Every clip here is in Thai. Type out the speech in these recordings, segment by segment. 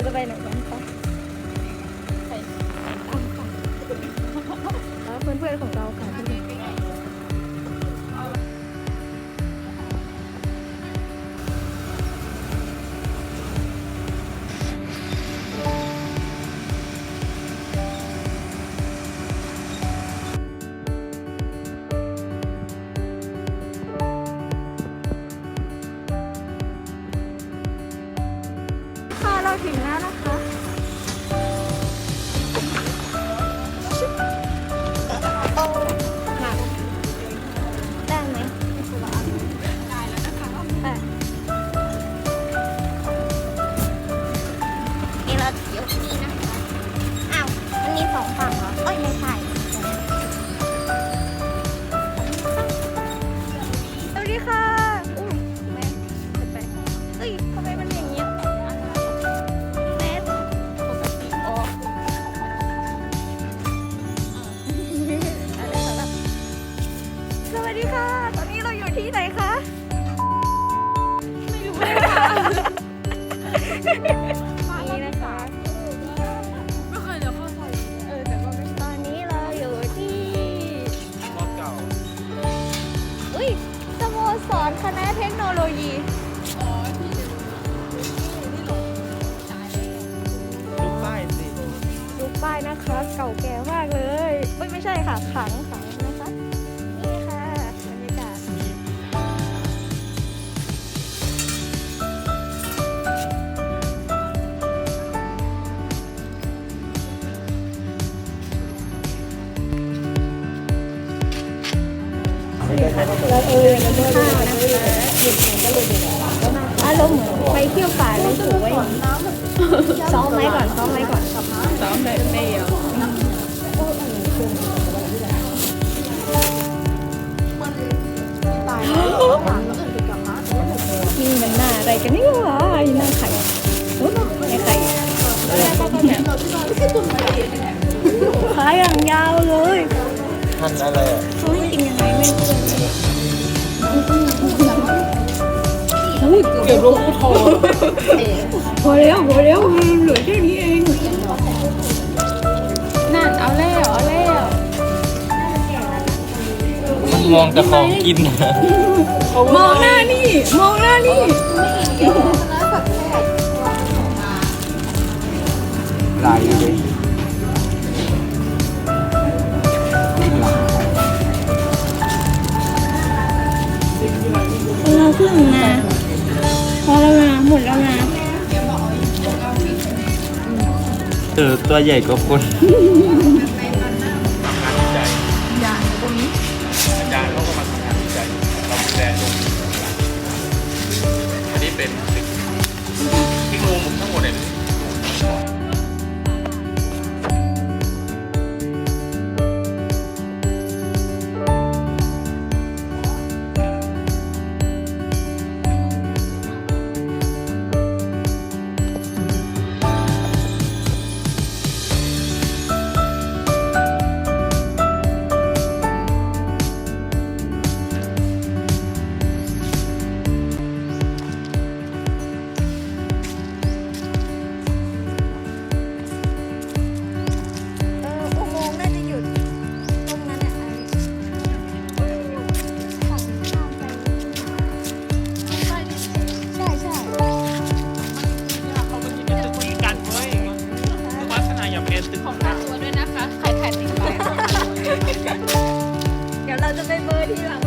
เราจะไปไหนกันคะแล้วเพื่อนๆของเราค่ะ ถึงแล้วนะคะ นี่นะคะไม่เคยเดี๋ยวเข้าซอยเออแต่ว่าไม่ตอนนี้เราอยู่ที่รอบเก่าอุ้ยสโมสรคณะเทคโนโลยี อ๋อที่ที่หลงสายดูป้ายสิ ดูป้ายนะคะ เก่าแก่มากเลยเอ้ยไม่ใช่ค่ะขัง อารมณ์เหมือนไปเที่ยวป่าเลยสวยซ้อมไหมก่อนซ้อมไหมก่อนสองเดือนเดียวนี่มันหน้าอะไรกันนี่วะหน้าไข่โอ้ยไอ้ไข่ขาอย่างยาวเลยท่านอะไรอะเขาให้กินยังไงไม่รู้ อุ้ยเกือบรู้โทรพอแล้วพอแล้วเหลือแค่นี้เองนั่นเอาแล้วเอาแล้วมันมองแต่ของกินนะมองหน้านี่มองหน้านี่ลายเลย ตัวใหญ่กว่าคนยานตรงนี้อาจารย์เขาก็มาทำงานวิจัยเราดูแลลงอันนี้เป็นสิ่ หลัง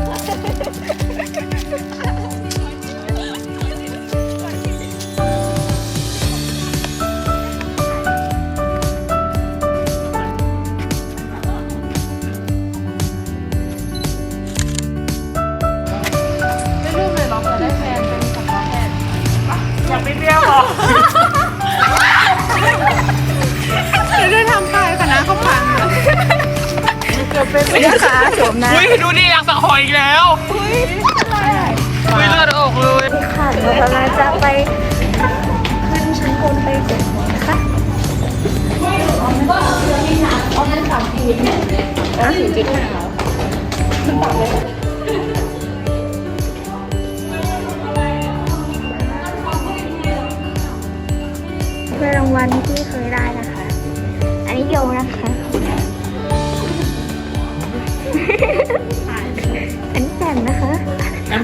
ไม่รู้เลยน้องจะได้แฟนเป็นสัตวแพทย์อย่าไปเรียกหรอ บเป็นนะคะสวมนะอุ้ยดูดิอยากสะหอยอีกแล้วอุ้ยเลือดออกเลยค่ะเดี๋ยวเราจะไปขึ้นชั้นบนไปเก็บของนะคะถ้ว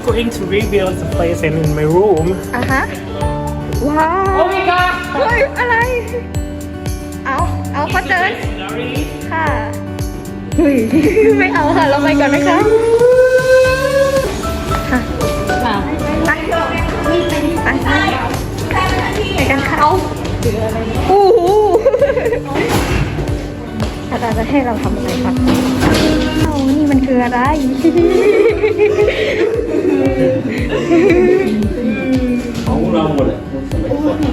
going to rebuild the place in my room. อะฮะ ว้าวโอ้ my god เฮ้ย อะไร เอา เอาเขาเดินค่ะเฮ้ย ไม่เอาค่ะ เราไปก่อนนะคะค่ะไปไปไปไปกันค่ะเอาโอ้โหอาจารย์จะให้เราทำอะไรครับเอานี่มันคืออะไร ของเราหมดเลย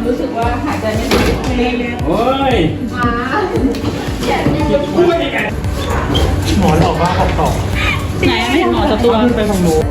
รู้สึกว่าหายใจไม่ดีโอ้ยหมอหลอกว่าขอบต่อไหนไม่เห็นหมอสักตัวขึ้นไปทางโน้น